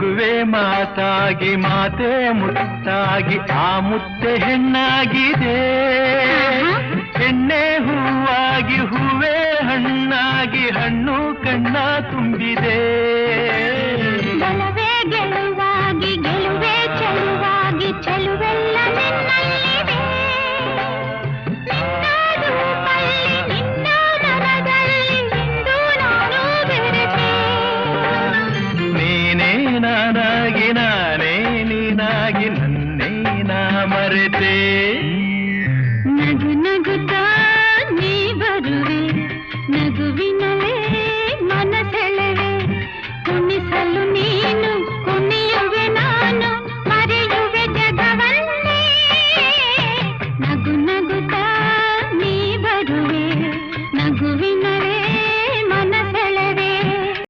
ಒಲವೇ ಮಾತಾಗಿ ಮಾತೆ ಮುತ್ತಾಗಿ ಆ ಮುತ್ತೆ ಹೆಣ್ಣಾಗಿದೆ. ಹೆಣ್ಣೆ ಹೂವಾಗಿ ಹೂವೇ ಹಣ್ಣಾಗಿ ಹಣ್ಣು ಕಣ್ಣ ತುಂಬಿದೆ. ನಾನೇ ನಾನಾಗಿ ನಾನೇ ನೀನಾಗಿ ನನ್ನೇ ನಾ ಮರೆತೆ. ನಗು ನಗು